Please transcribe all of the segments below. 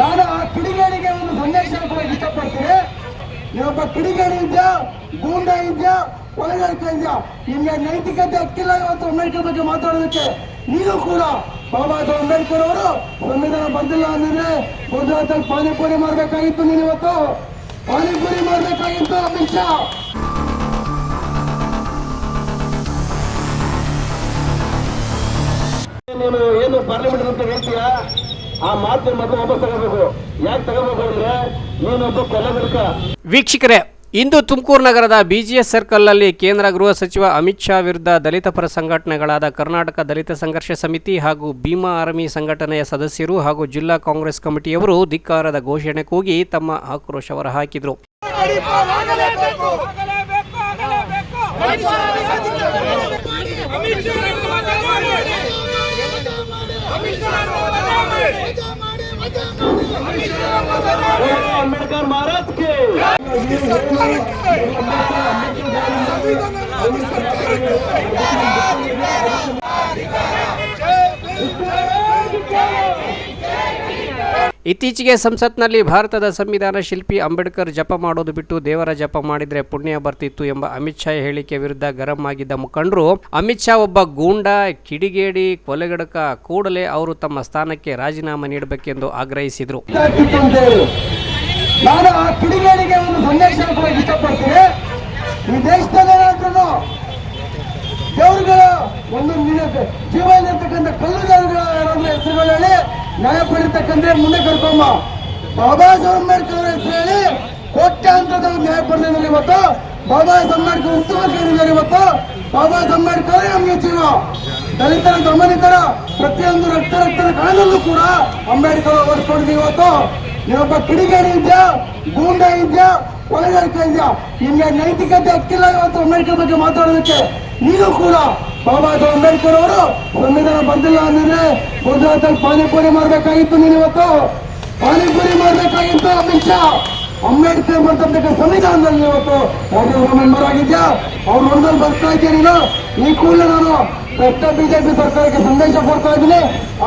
ನಾನು ಆ ಕಿಡಿಗೇಡಿಗೆ ಒಂದು ಸಂದೇಶ ಕೊಡೋಕೆ ಇಷ್ಟಪಡ್ತೀನಿ. ನೀವೊಬ್ಬ ಕಿಡಿಗೇಡಿ ಇದೆಯಾ? ಗೂಂಡ ಇದೆಯಾ? ಕೊಲೆಗಾರಿಕೆ ಇದೆಯಾ? ನಿಮಗೆ ನೈತಿಕತೆ ಹಕ್ಕಿಲ್ಲ ಇವತ್ತು ಅಂಬೇಡ್ಕರ್ ಬಗ್ಗೆ ಮಾತಾಡೋದಕ್ಕೆ. ನೀನು ಕೂಡ ಬಾಬಾ ಸಾಹೇಬ್ ಅಂಬೇಡ್ಕರ್ ಅವರು ಸಂವಿಧಾನ ಬಂದಿಲ್ಲ ಅಂದ್ರೆ ಗುಜರಾತಲ್ಲಿ ಪಾನಿಪುರಿ ಮಾಡಬೇಕಾಗಿತ್ತು ನೀನು ಇವತ್ತು. ಪಾನಿಪುರಿ ಮಾಡಬೇಕಾಗಿತ್ತು ಅಮಿತ್ ಶಾ. ನೀನು ಏನು ಪಾರ್ಲಿಮೆಂಟ್ ಅಂತ ಹೇಳ್ತೀಯಾ? ಆ ಮಾತಿನ ಮೊದಲು ವಾಪಸ್ ತಗೋಬೇಕು. ಯಾಕೆ ತಗೋಬೇಕು ಅಂದ್ರೆ ನೀನೊಬ್ಬ ಕೊಲ್ಲಬೇಕ ವೀಕ್ಷಕರೇ ಇಂದು ತುಮಕೂರು ನಗರದ ಬಿಜಿಎಸ್ ಸರ್ಕಲ್ನಲ್ಲಿ ಕೇಂದ್ರ ಗೃಹ ಸಚಿವ ಅಮಿತ್ ಶಾ ವಿರುದ್ಧ ದಲಿತ ಪರ ಸಂಘಟನೆಗಳಾದ ಕರ್ನಾಟಕ ದಲಿತ ಸಂಘರ್ಷ ಸಮಿತಿ ಹಾಗೂ ಭೀಮಾ ಆರ್ಮಿ ಸಂಘಟನೆಯ ಸದಸ್ಯರು ಹಾಗೂ ಜಿಲ್ಲಾ ಕಾಂಗ್ರೆಸ್ ಕಮಿಟಿಯವರು ಧಿಕ್ಕಾರದ ಘೋಷಣೆ ಕೂಗಿ ತಮ್ಮ ಆಕ್ರೋಶ ಹೊರಹಾಕಿದರು. ಅಮಿತ್ ಶಾ ಅಮಿತ್ ಶಾ ವಜಾ ಮಾಡಿ ಇತ್ತೀಚೆಗೆ ಸಂಸತ್ನಲ್ಲಿ ಭಾರತದ ಸಂವಿಧಾನ ಶಿಲ್ಪಿ ಅಂಬೇಡ್ಕರ್ ಜಪ ಮಾಡೋದು ಬಿಟ್ಟು ದೇವರ ಜಪ ಮಾಡಿದ್ರೆ ಪುಣ್ಯ ಬರ್ತಿತ್ತು ಎಂಬ ಅಮಿತ್ ಶಾ ಹೇಳಿಕೆ ವಿರುದ್ಧ ಗರಂ ಆಗಿದ್ದ ಮುಖಂಡರು. ಅಮಿತ್ ಶಾ ಒಬ್ಬ ಗೂಂಡ, ಕಿಡಿಗೇಡಿ, ಕೊಲೆಗಡಕ, ಕೂಡಲೇ ಅವರು ತಮ್ಮ ಸ್ಥಾನಕ್ಕೆ ರಾಜೀನಾಮೆ ನೀಡಬೇಕೆಂದು ಆಗ್ರಹಿಸಿದರು. ಒಂದು ಹೇಳಿ ನ್ಯಾಯ ಪಡಿತಕ್ಕಂಥ ಮುಂದೆ ಕರ್ಕೊಂಬ. ಬಾಬಾ ಸಾಹೇಬ್ ಅಂಬೇಡ್ಕರ್ ಅವರ ಹೇಳಿ ಕೋಟ್ಯಾಂತರ ನ್ಯಾಯ ಪಡೆದಿದ್ದಾರೆ ಇವತ್ತು ಬಾಬಾ ಸಾಹೇಬ್ ಅಂಬೇಡ್ಕರ್ ಉತ್ತಮವಾಗಿದ್ದಾರೆ ಇವತ್ತು. ಬಾಬಾ ಸಾಹೇಬ್ ಅಂಬೇಡ್ಕರ್ ನಮಗೆ ಜೀವ. ದಲಿತರ ಗಮನಿತರ ಪ್ರತಿಯೊಂದು ರಕ್ತ ರಕ್ತದ ಕಣದಲ್ಲೂ ಕೂಡ ಅಂಬೇಡ್ಕರ್ ಓಡಿಸ್ಕೊಂಡಿದ್ದೀವಿ ಇವತ್ತು. ನೀವೊಬ್ಬ ಕಿಡಿಗೇಡಿ ಇದೆಯಾ, ಗೂಂಡ ಇದೆಯಾ ಕೊಲೆಗಾರಿಕೆ ಇದೆಯಾ? ನಿಮ್ಗೆ ನೈತಿಕತೆ ಹಕ್ಕಿಲ್ಲ ಇವತ್ತು ಅಂಬೇಡ್ಕರ್ ಬಗ್ಗೆ ಮಾತಾಡೋದಕ್ಕೆ. ನೀನು ಕೂಡ ಬಾಬಾ ಸಾಹೇಬ್ ಅಂಬೇಡ್ಕರ್ ಅವರು ಸಂವಿಧಾನ ಬಂದಿಲ್ಲ ಅಂದ್ರೆ ಗುಜರಾತಲ್ಲಿ ಪಾನಿಪುರಿ ಮಾಡ್ಬೇಕಾಗಿತ್ತು ನೀನು ಇವತ್ತು? ಪಾನಿಪುರಿ ಮಾಡ್ಬೇಕಾಗಿತ್ತು ಅಮಿತ್ ಶಾ? ಅಂಬೇಡ್ಕರ್ ಬರ್ತಕ್ಕಂಥ ಸಂವಿಧಾನದಲ್ಲಿ ಇವತ್ತು ಅವರು ಮೆಂಬರ್ ಆಗಿದ್ಯಾ ಅವ್ರ ಹೊರದಲ್ಲಿ ಬರ್ತಾ ಇದ್ದೀಯ ನೀನು? ಈ ಕೂಡಲೇ ನಾನು ದೊಡ್ಡ ಬಿಜೆಪಿ ಸರ್ಕಾರಕ್ಕೆ ಸಂದೇಶ ಕೊಡ್ತಾ ಇದ್ದೀನಿ.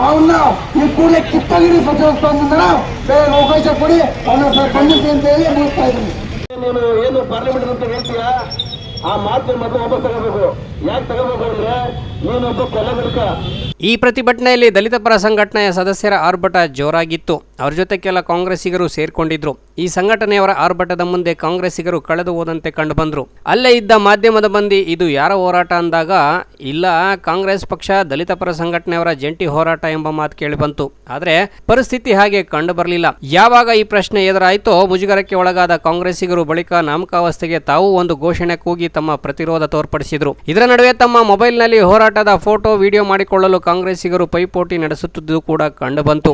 ಅವನ್ನ ಈ ಕೂಡಲೇ ಕಿತ್ತಗಿರಿ ಸಚಿವ ಸ್ಥಾನದಿಂದ ಬೇರೆ ಅವಕಾಶ ಕೊಡಿ. ಅವನ್ನ ಖಂಡಿಸಿ ಅಂತ ಹೇಳಿ ಮುಗಿಸ್ತಾ ಇದ್ದೀನಿ. ನೀನು ಏನು ಪಾರ್ಲಿಮೆಂಟ್ ಅಂತ ಹೇಳ್ತೀಯಾ? ಆ ಮಾತಿನ ಮೊದಲು ವಾಪಸ್ ತಗೋಬೇಕು. ಯಾಕೆ ತಗೋಬೇಕು ಅಂದ್ರೆ ನೀನೊಬ್ಬ ಕೊಲೆಗಡಕ ಈ ಪ್ರತಿಭಟನೆಯಲ್ಲಿ ದಲಿತ ಪರ ಸಂಘಟನೆಯ ಸದಸ್ಯರ ಆರ್ಭಟ ಜೋರಾಗಿತ್ತು. ಅವ್ರ ಜೊತೆ ಕೆಲ ಕಾಂಗ್ರೆಸ್ಸಿಗರು ಸೇರ್ಕೊಂಡಿದ್ರು. ಈ ಸಂಘಟನೆಯವರ ಆರ್ಭಟದ ಮುಂದೆ ಕಾಂಗ್ರೆಸ್ಸಿಗರು ಕಳೆದು ಹೋದಂತೆ ಕಂಡುಬಂದ್ರು ಅಲ್ಲೇ ಇದ್ದ ಮಾಧ್ಯಮದ ಮಂದಿ ಇದು ಯಾರ ಹೋರಾಟ ಅಂದಾಗ, ಇಲ್ಲ, ಕಾಂಗ್ರೆಸ್ ಪಕ್ಷ ದಲಿತ ಪರ ಸಂಘಟನೆಯವರ ಜಂಟಿ ಹೋರಾಟ ಎಂಬ ಮಾತು ಕೇಳಿಬಂತು ಆದರೆ ಪರಿಸ್ಥಿತಿ ಹಾಗೆ ಕಂಡು ಬರಲಿಲ್ಲ. ಯಾವಾಗ ಈ ಪ್ರಶ್ನೆ ಎದುರಾಯಿತೋ, ಮುಜುಗರಕ್ಕೆ ಒಳಗಾದ ಕಾಂಗ್ರೆಸ್ಸಿಗರು ಬಳಿಕ ನಾಮಕಾವಸ್ಥೆಗೆ ತಾವು ಒಂದು ಘೋಷಣೆ ಕೂಗಿ ತಮ್ಮ ಪ್ರತಿರೋಧ ತೋರ್ಪಡಿಸಿದ್ರು. ಇದರ ನಡುವೆ ತಮ್ಮ ಮೊಬೈಲ್ನಲ್ಲಿ ಹೋರಾಟದ ಫೋಟೋ, ವಿಡಿಯೋ ಮಾಡಿಕೊಳ್ಳಲು ಕಾಂಗ್ರೆಸ್ಸಿಗರು ಪೈಪೋಟಿ ನಡೆಸುತ್ತಿದ್ದು ಕೂಡ ಕಂಡುಬಂತು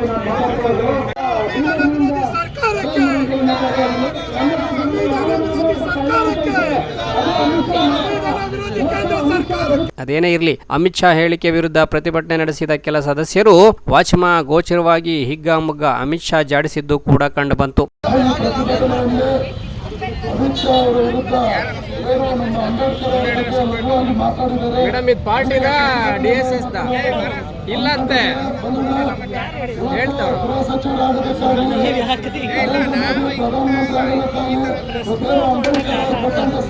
ಅದೇನೇ ಇರಲಿ ಅಮಿತ್ ಶಾ ಹೇಳಿಕೆ ವಿರುದ್ಧ ಪ್ರತಿಭಟನೆ ನಡೆಸಿದ ಕೆಲ ಸದಸ್ಯರು ವಾಚಮ ಗೋಚರವಾಗಿ ಹಿಗ್ಗಾಮುಗ್ಗ ಅಮಿತ್ ಶಾ ಜಾಡಿಸಿದ್ದು ಕೂಡ ಕಂಡುಬಂತು ಮೇಡಮ್ ಇದು ಪಾರ್ಟಿನ? ಡಿ ಎಸ್ ಎಸ್ ಇಲ್ಲಂತೆ ಹೇಳ್ತಾವ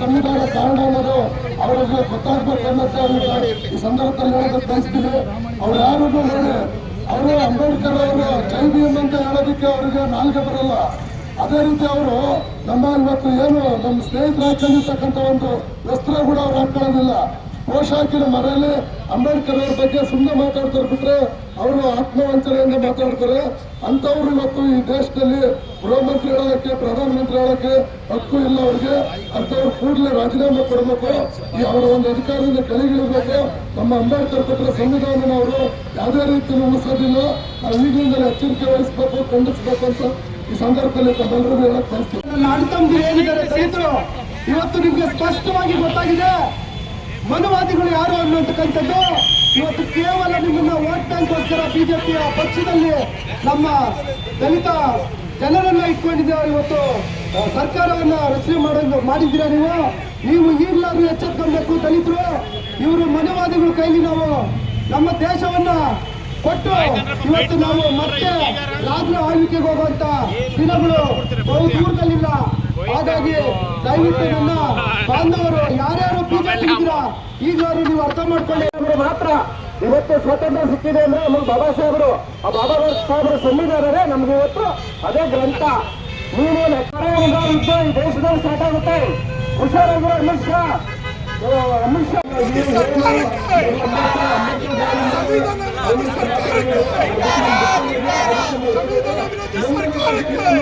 ಸಂವಿಧಾನ ಕಾರಣ ಅನ್ನೋದು ಅವರಿಗೆ ಗೊತ್ತಾಗ್ಬೇಕು ಅನ್ನೋದು ಈ ಸಂದರ್ಭದಲ್ಲಿ ಹೇಳೋದಕ್ಕೆ ಬಯಸ್ತೀನಿ ಅವ್ರು ಯಾರು ನೋಡಿ ಅವರು ಅಂಬೇಡ್ಕರ್ ಅವರು ಜೈ ಭೀಮ್ ಅಂತ ಹೇಳೋದಕ್ಕೆ ಅವರಿಗೆ ನಾಲ್ಕು ಬರಲ್ಲ ಅದೇ ರೀತಿ ಅವರು ನಮ್ಮ ಇವತ್ತು ಏನು ನಮ್ಮ ಸ್ನೇಹಿತರ ಹಾಕೊಂಡಿರ್ತಕ್ಕಂಥ ಒಂದು ವಸ್ತ್ರ ಕೂಡ ಅವ್ರು ಹಾಕೊಳ್ಳೋದಿಲ್ಲ ಪೋಷಾಕಿನ ಮರೆಯಲ್ಲಿ ಅಂಬೇಡ್ಕರ್ ಅವ್ರ ಬಗ್ಗೆ ಸುಮ್ಮನೆ ಮಾತಾಡ್ತಾರೆ ಬಿಟ್ರೆ ಅವರು ಆತ್ಮವಂಚನೆಯಿಂದ ಮಾತಾಡ್ತಾರೆ. ಅಂಥವ್ರು ಇವತ್ತು ಈ ದೇಶದಲ್ಲಿ ಗೃಹ ಮಂತ್ರಿ ಹೇಳೋದಕ್ಕೆ, ಪ್ರಧಾನಮಂತ್ರಿ ಹೇಳೋಕ್ಕೆ ಹಕ್ಕು ಇಲ್ಲ ಅವ್ರಿಗೆ. ಅಂಥವ್ರು ಕೂಡಲೇ ರಾಜೀನಾಮೆ ಕೊಡಬೇಕು. ಈ ಅವರ ಒಂದು ಅಧಿಕಾರದಿಂದ ಕೆಳಗಿಳಿಬೇಕು. ನಮ್ಮ ಅಂಬೇಡ್ಕರ್ ಕೊಟ್ಟರೆ ಸಂವಿಧಾನನ ಅವರು ಯಾವುದೇ ರೀತಿ ಉಳಿಸೋದಿಲ್ಲ ನಾವು ಈಗಿನಿಂದಲೇ ಎಚ್ಚರಿಕೆ ವಹಿಸಬೇಕು, ಖಂಡಿಸಬೇಕು ಅಂತ ಈ ಸಂದರ್ಭದಲ್ಲಿ ತಮ್ಮೆಲ್ಲರೂ ಹೇಳಕ್ ಬಯಸ್ತೀವಿ ಇವತ್ತು ನಿಮ್ಗೆ ಸ್ಪಷ್ಟವಾಗಿ ಗೊತ್ತಾಗಿದೆ. ಮನುವಾದಿಗಳು ಯಾರು ಅನ್ನುವಂತಕ್ಕಂಥದ್ದು ಇವತ್ತು ಕೇವಲ ನಿಮ್ಮನ್ನ ವೋಟ್ ಬ್ಯಾಂಕ್ಗೋಸ್ಕರ ಬಿಜೆಪಿಯ ಪಕ್ಷದಲ್ಲಿ ನಮ್ಮ ದಲಿತ ಜನರನ್ನ ಇಟ್ಕೊಂಡಿದ್ದಾರೆ ಇವತ್ತು ಸರ್ಕಾರವನ್ನ ರಚನೆ ಮಾಡೋದು ಮಾಡಿದ್ದೀರಾ ನೀವು? ನೀವು ಈಗಲಾದ್ರೂ ಎಚ್ಚೆತ್ಕೊಳ್ಬೇಕು ದಲಿತರು. ಇವರು ಮನುವಾದಿಗಳು ಕೈಲಿ ನಾವು ನಮ್ಮ ದೇಶವನ್ನ ಕೊಟ್ಟು ಇವತ್ತು ನಾವು ಮತ್ತೆ ರಾಜ್ಯ ಆಳ್ವಿಕೆಗೆ ಹೋಗುವಂತ ದಿನಗಳು ಬಹು ದೂರದಲ್ಲಿಲ್ಲ. ಹಾಗಾಗಿ ದಯವಿಟ್ಟು ನನ್ನ ಬಾಂಧವರು ಯಾರ್ಯಾರು ಬಿಜೆಪಿ ಇದ್ದೀರಾ ಈಗಲಾದ್ರೂ ನೀವು ಅರ್ಥ ಮಾಡ್ಕೊಳ್ಳಿ. ಅಂದ್ರೆ ಮಾತ್ರ ಇವತ್ತು ಸ್ವಾತಂತ್ರ್ಯ ಸಿಕ್ಕಿದೆ ಅಂದ್ರೆ ನಮ್ಮ ಬಾಬಾ ಸಾಹೇಬರು ಆ ಬಾಬಾ ಸಾಹೇಬರ ಸಂವಿಧಾನವೇ ನಮ್ಗೆ ಇವತ್ತು ಅದೇ ಗ್ರಂಥ. ನೀವು ಒಂದು ಯುದ್ಧ ಈ ದೇಶದಲ್ಲಿ ಸ್ಟಾರ್ಟ್ ಆಗುತ್ತೆ. ಹುಷಾರಾಗಿರೋ ಅಮಿತ್ ಶಾ. ಅಮಿತ್ ಶಾ ಸಂವಿಧಾನ